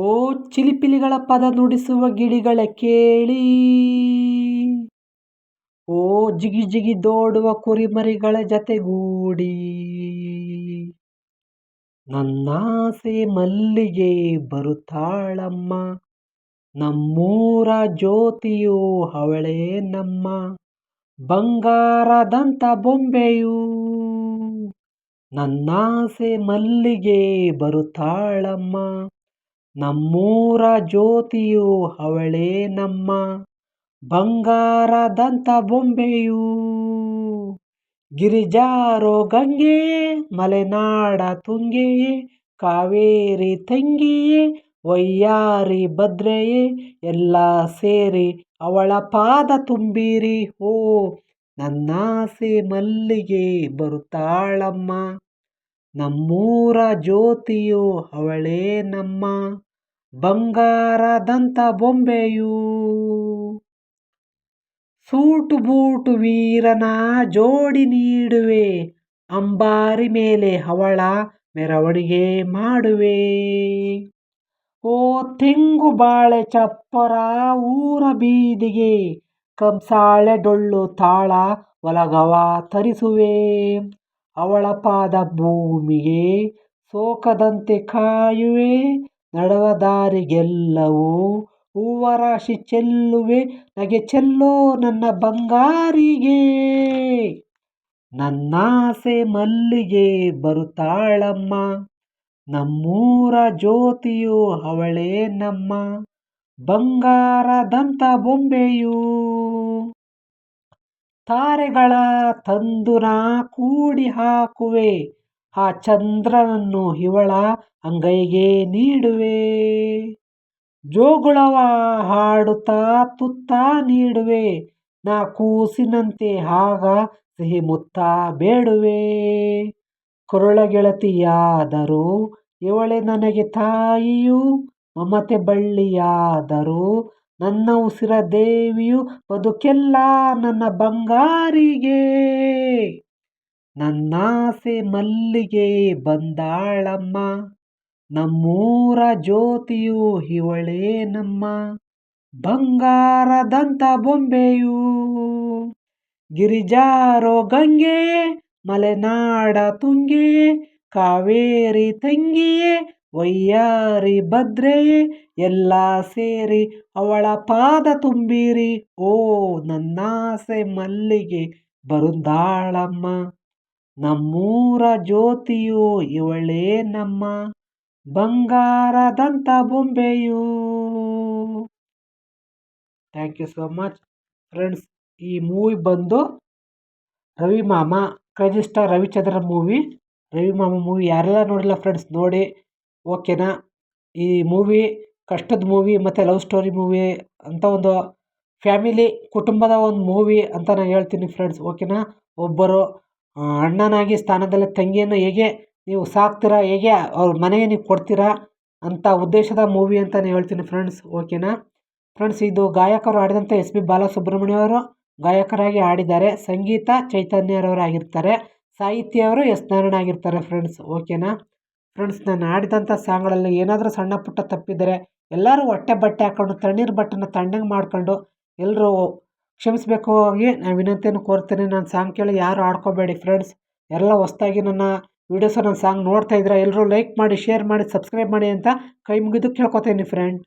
ಓ ಚಿಲಿಪಿಲಿಗಳ ಪದ ನುಡಿಸುವ ಗಿಳಿಗಳ ಕೇಳಿ. ಓ ಜಿಗಿ ಜಿಗಿ ದೋಡುವ ಕುರಿಮರಿಗಳ ಜತೆಗೂಡಿ. ನನ್ನಾಸೆ ಮಲ್ಲಿಗೆ ಬರುತ್ತಾಳಮ್ಮ, ನಮ್ಮೂರ ಜ್ಯೋತಿಯು ಅವಳೇ ನಮ್ಮ, ಬಂಗಾರದಂತ ಬೊಂಬೆಯು. ನನ್ನಾಸೆ ಮಲ್ಲಿಗೆ ಬರುತ್ತಾಳಮ್ಮ ನಮ್ಮೂರ ಜ್ಯೋತಿಯು ಅವಳೇ ನಮ್ಮ ಬಂಗಾರದಂತ ಬೊಂಬೆಯು. ಗಿರಿಜಾರೋ ಗಂಗೆಯೇ ಮಲೆನಾಡ ತುಂಗೆಯೇ, ಕಾವೇರಿ ತಂಗಿಯೇ ವೈಯಾರಿ ಭದ್ರೆಯೇ, ಎಲ್ಲ ಸೇರಿ ಅವಳ ಪಾದ ತುಂಬಿರಿ ಓ ನನ್ನಾಸೆ ಮಲ್ಲಿಗೆ ಬರುತ್ತಾಳಮ್ಮ. ನಮ್ಮೂರ ಜ್ಯೋತಿಯು ಅವಳೇ ನಮ್ಮ ಬಂಗಾರದಂತ ಬೊಂಬೆಯು. ಸೂಟು ಬೂಟು ವೀರನ ಜೋಡಿ ನೀಡುವೆ, ಅಂಬಾರಿ ಮೇಲೆ ಅವಳ ಮೆರವಣಿಗೆ ಮಾಡುವೆ. ಓ ತೆಂಗು ಬಾಳೆ ಚಪ್ಪರ ಊರ ಬೀದಿಗೆ, ಕಂಸಾಳೆ ಡೊಳ್ಳು ತಾಳ ಒಲಗವ ತರಿಸುವೆ. ಅವಳ ಪಾದ ಭೂಮಿಗೆ ಸೋಕದಂತೆ ಕಾಯುವೆ. ನಡವ ದಾರಿಗೆಲ್ಲವೂ ಹೂವರಾಶಿ ಚೆಲ್ಲುವೆ. ನಗೆ ಚೆಲ್ಲೋ ನನ್ನ ಬಂಗಾರಿಗೆ. ನನ್ನಾಸೆ ಮಲ್ಲಿಗೆ ಬರುತ್ತಾಳಮ್ಮ. ನಮ್ಮೂರ ಜ್ಯೋತಿಯು ಅವಳೇ ನಮ್ಮ ಬಂಗಾರದಂಥ ಬೊಂಬೆಯು. ತಾರೆಗಳ ತಂದುನ ಕೂಡಿ ಹಾಕುವೆ, ಆ ಚಂದ್ರನನ್ನು ಇವಳ ಅಂಗೈಗೆ ನೀಡುವೆ. ಜೋಗುಳವ ಹಾಡುತ್ತಾ ತುತ್ತ ನೀಡುವೆ, ನಾ ಕೂಸಿನಂತೆ ಆಗ ಸಿಹಿ ಮುತ್ತ ಬೇಡುವೆ. ಕೊರಳ ಗೆಳತಿಯಾದರೂ ಇವಳೆ ನನಗೆ ತಾಯಿಯು, ಮಮತೆ ಬಳ್ಳಿಯಾದರೂ ನನ್ನ ಉಸಿರ ದೇವಿಯು ಬದುಕೆಲ್ಲ ನನ್ನ ಬಂಗಾರಿಗೆ. ನನ್ನಾಸೆ ಮಲ್ಲಿಗೆ ಬಂದಾಳಮ್ಮ. ನಮ್ಮೂರ ಜ್ಯೋತಿಯು ಇವಳೇ ನಮ್ಮ ಬಂಗಾರದಂತ ಬೊಂಬೆಯು. ಗಿರಿಜಾರೋ ಗಂಗೆ, ಮಲೆನಾಡ ತುಂಗೆ, ಕಾವೇರಿ ತಂಗಿಯೇ ವಯ್ಯಾರಿ ಭದ್ರೆಯೇ, ಎಲ್ಲ ಸೇರಿ ಅವಳ ಪಾದ ತುಂಬಿರಿ. ಓ ನನ್ನಾಸೆ ಮಲ್ಲಿಗೆ ಬರುಂದಾಳಮ್ಮ. ನಮ್ಮೂರ ಜ್ಯೋತಿಯೋ ಇವಳೇ ನಮ್ಮ ಬಂಗಾರದಂತ ಬೊಂಬೆಯು. Thank you so much friends ಈ ಮೂವಿ ಬಂದು ರವಿ ಮಾಮ ಕ್ರೇಜಿ ರವಿಚಂದ್ರ ಮೂವಿ ರವಿ ಮಾಮ ಮೂವಿ ಯಾರೆಲ್ಲ ನೋಡಿಲ್ಲ ಫ್ರೆಂಡ್ಸ್ ನೋಡಿ. ಓಕೆನಾ? ಈ ಮೂವಿ ಕಷ್ಟದ ಮೂವಿ ಮತ್ತು ಲವ್ ಸ್ಟೋರಿ ಮೂವಿ ಅಂತ ಒಂದು ಫ್ಯಾಮಿಲಿ ಕುಟುಂಬದ ಒಂದು ಮೂವಿ ಅಂತ ನಾನು ಹೇಳ್ತೀನಿ ಫ್ರೆಂಡ್ಸ್ ಓಕೆನಾ? ಒಬ್ಬರು ಅಣ್ಣನಾಗಿ ಸ್ಥಾನದಲ್ಲಿ ತಂಗಿಯನ್ನು ಹೇಗೆ ನೀವು ಸಾಕ್ತೀರಾ, ಹೇಗೆ ಅವ್ರ ಮನೆಗೆ ನೀವು ಕೊಡ್ತೀರಾ ಅಂತ ಉದ್ದೇಶದ ಮೂವಿ ಅಂತ ನಾನು ಹೇಳ್ತೀನಿ ಫ್ರೆಂಡ್ಸ್ ಓಕೆನಾ? ಫ್ರೆಂಡ್ಸ್ ಇದು ಗಾಯಕರು ಆಡಿದಂಥ ಎಸ್ ಪಿ ಬಾಲಸುಬ್ರಹ್ಮಣ್ಯ ಅವರು ಗಾಯಕರಾಗಿ ಹಾಡಿದ್ದಾರೆ ಸಂಗೀತ ಚೈತನ್ಯರವರಾಗಿರ್ತಾರೆ. ಸಾಹಿತ್ಯವರು ಎಸ್ ನಾರಾಯಣ ಆಗಿರ್ತಾರೆ ಫ್ರೆಂಡ್ಸ್ ಓಕೆನಾ? ಫ್ರೆಂಡ್ಸ್ ನಾನು ಆಡಿದಂಥ ಸಾಂಗ್ಗಳಲ್ಲಿ ಏನಾದರೂ ಸಣ್ಣ ಪುಟ್ಟ ತಪ್ಪಿದರೆ ಎಲ್ಲರೂ ಹೊಟ್ಟೆ ಬಟ್ಟೆ ಹಾಕ್ಕೊಂಡು ತಣ್ಣೀರು ಬಟ್ಟೆನ ತಣ್ಣಗೆ ಮಾಡ್ಕೊಂಡು ಎಲ್ಲರೂ ಕ್ಷಮಿಸಬೇಕು ಆಗಿ ನಾನು ವಿನಂತಿಯನ್ನು ಕೋರ್ತೇನೆ. ನಾನು ಸಾಂಗ್ ಕೇಳಿ ಯಾರು ಆಡ್ಕೋಬೇಡಿ ಫ್ರೆಂಡ್ಸ್ ಎಲ್ಲ ಹೊಸ್ದಾಗಿ ನನ್ನ ವೀಡಿಯೋಸ್ ನನ್ನ ಸಾಂಗ್ ನೋಡ್ತಾ ಇದ್ರೆ ಎಲ್ಲರೂ ಲೈಕ್ ಮಾಡಿ ಶೇರ್ ಮಾಡಿ ಸಬ್ಸ್ಕ್ರೈಬ್ ಮಾಡಿ ಅಂತ ಕೈ ಮುಗಿದು ಕೇಳ್ಕೊತೀನಿ ಫ್ರೆಂಡ್